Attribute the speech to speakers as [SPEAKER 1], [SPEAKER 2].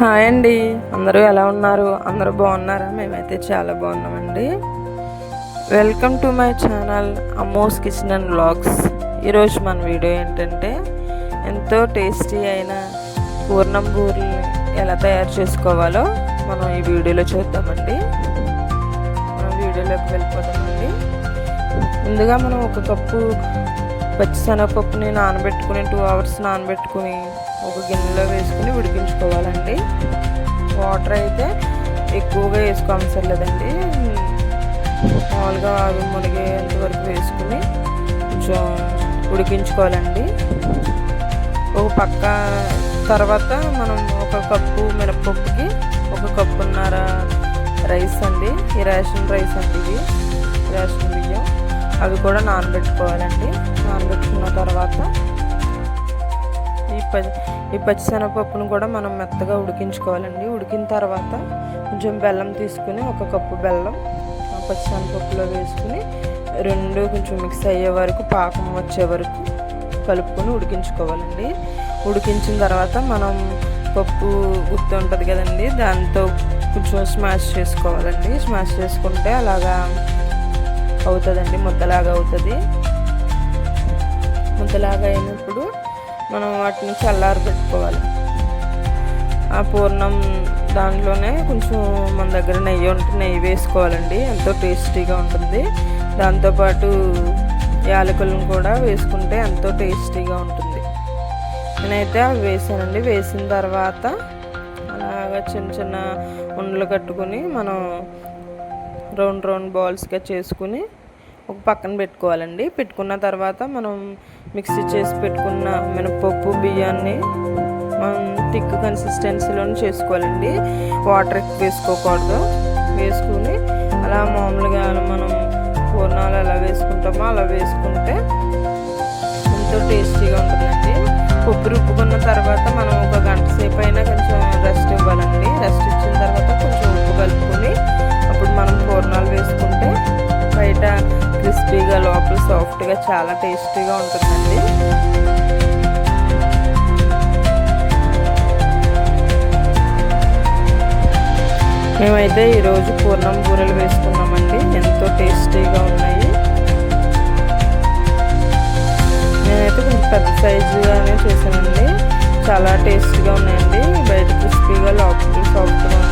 [SPEAKER 1] Hi అండి. అందరూ ఎలా ఉన్నారు? అందరూ బాగున్నారా? మేమైతే చాలా బాగున్నామండి. Welcome to my channel Ammos kitchen and blogs ఈరోజు మన వీడియో ఏంటంటే ఎంతో టేస్టీ అయిన పూర్ణం బూరెలు ఎలా తయారు చేసుకోవాలో మనం ఈ వీడియోలో చూద్దామండి. మనం వీడియోలోకి వెళ్ళిపోతామండి ముందుగా మనం ఒక కప్పు పచ్చిశనగపప్పుని నానబెట్టుకుని టూ అవర్స్ నానబెట్టుకుని ఒక గిన్నెలో వేసుకుని ఉడికించుకోవాలండి. వాటర్ అయితే ఎక్కువగా వేసుకోవసరం లేదండి మామూలుగా అవి మునిగేంత వరకు వేసుకుని కొంచెం ఉడికించుకోవాలండి. ఒక పక్క తర్వాత మనం ఒక కప్పు మినపప్పుకి ఒక కప్పున్నర రైస్ అండి. ఈ రేషన్ రైస్ అండి ఇది. రేషన్ బియ్యం. అవి కూడా నానబెట్టుకోవాలండి. నానబెట్టుకున్న తర్వాత ఈ ప ఈ పచ్చిశనగపప్పును కూడా మనం మెత్తగా ఉడికించుకోవాలండి. ఉడికిన తర్వాత కొంచెం బెల్లం తీసుకుని ఒక కప్పు బెల్లం ఆ పచ్చిశనగపప్పులో వేసుకుని రెండు కొంచెం మిక్స్ అయ్యే వరకు పాకం వచ్చే వరకు కలుపుకొని ఉడికించుకోవాలండి. ఉడికించిన తర్వాత మనం పప్పు గుర్తు ఉంటుంది కదండి దాంతో కొంచెం స్మాష్ చేసుకోవాలండి. స్మాష్ చేసుకుంటే అలాగా అవుతుందండి ముద్దలాగా అవుతుంది. ముద్దలాగా అయినప్పుడు మనం వాటిని చల్లారు పెట్టుకోవాలి. ఆ పూర్ణం దాంట్లోనే కొంచెం మన దగ్గర నెయ్యి ఉంటే నెయ్యి వేసుకోవాలండి ఎంతో టేస్టీగా ఉంటుంది. దాంతోపాటు యాలకులను కూడా వేసుకుంటే ఎంతో టేస్టీగా ఉంటుంది. నేనైతే అవి వేసానండి. వేసిన తర్వాత అలాగా చిన్న చిన్న ఉండలు కట్టుకుని మనం రౌండ్ రౌండ్ బాల్స్గా చేసుకుని ఒక పక్కన పెట్టుకోవాలండి. పెట్టుకున్న తర్వాత మనం మిక్సీ చేసి పెట్టుకున్న మినపప్పు బియ్యాన్ని మనం థిక్ కన్సిస్టెన్సీలో చేసుకోవాలండి. వాటర్ ఎక్కువ వేసుకోకూడదు. వేసుకుని అలా మామూలుగా మనం పూర్ణాలు ఎలా వేసుకుంటామో అలా వేసుకుంటే ఎంతో టేస్టీగా ఉంటుందండి. పప్పు రుబ్బుకున్న తర్వాత సాఫ్ట్గా చాలా టేస్టీగా ఉంటుందండి. మేమైతే ఈరోజు పూర్ణం కూరలు వేసుకున్నామండి. ఎంతో టేస్టీగా ఉన్నాయి. నేనైతే కొంచెం పెద్ద సైజుగానే చేశానండి చాలా టేస్టీగా ఉన్నాయండి. బయట క్రిస్పీగా లోపల సాఫ్ట్గా